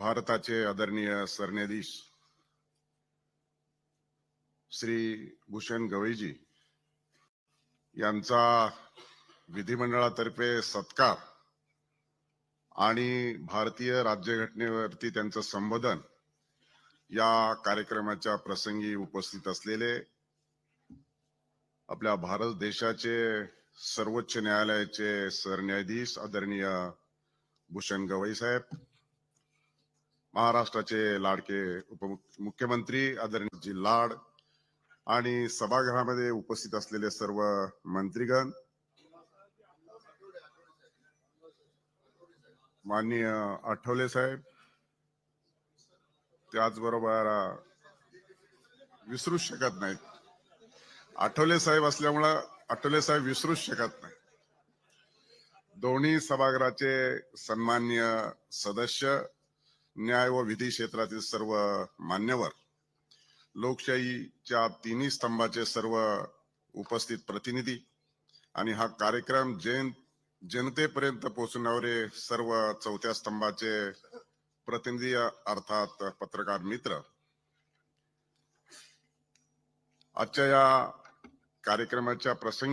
भारताचे आदरणीय सरन्यायाधीश श्री भूषण गवईजी यांचा विधिमंडळातर्फे सत्कार आणि भारतीय राज्यघटनेवरती त्यांचं संबोधन या कार्यक्रमाच्या प्रसंगी उपस्थित असलेले आपल्या भारत देशाचे सर्वोच्च न्यायालयाचे सरन्यायाधीश आदरणीय भूषण गवई साहेब महाराष्ट्राचे लाडके उपमुख्यमंत्री आदरणीय जी लाड आणि सभागृहामध्ये उपस्थित असलेले सर्व मंत्रीगण माननीय आठवले साहेब त्याचबरोबर विसरूच शकत नाहीत. आठवले साहेब असल्यामुळं आठवले साहेब विसरूच शकत नाही दोन्ही सभागृहाचे सन्मान्य सदस्य न्याय व विधी क्षेत्रातील सर्व मान्यवर लोकशाहीच्या तिन्ही स्तंभाचे सर्व उपस्थित प्रतिनिधी आणि हा कार्यक्रम जैन जनतेपर्यंत पोहोचवणारे सर्व चौथ्या स्तंभाचे प्रतिनिधी अर्थात पत्रकार मित्र. आजच्या या कार्यक्रमाच्या प्रसंगी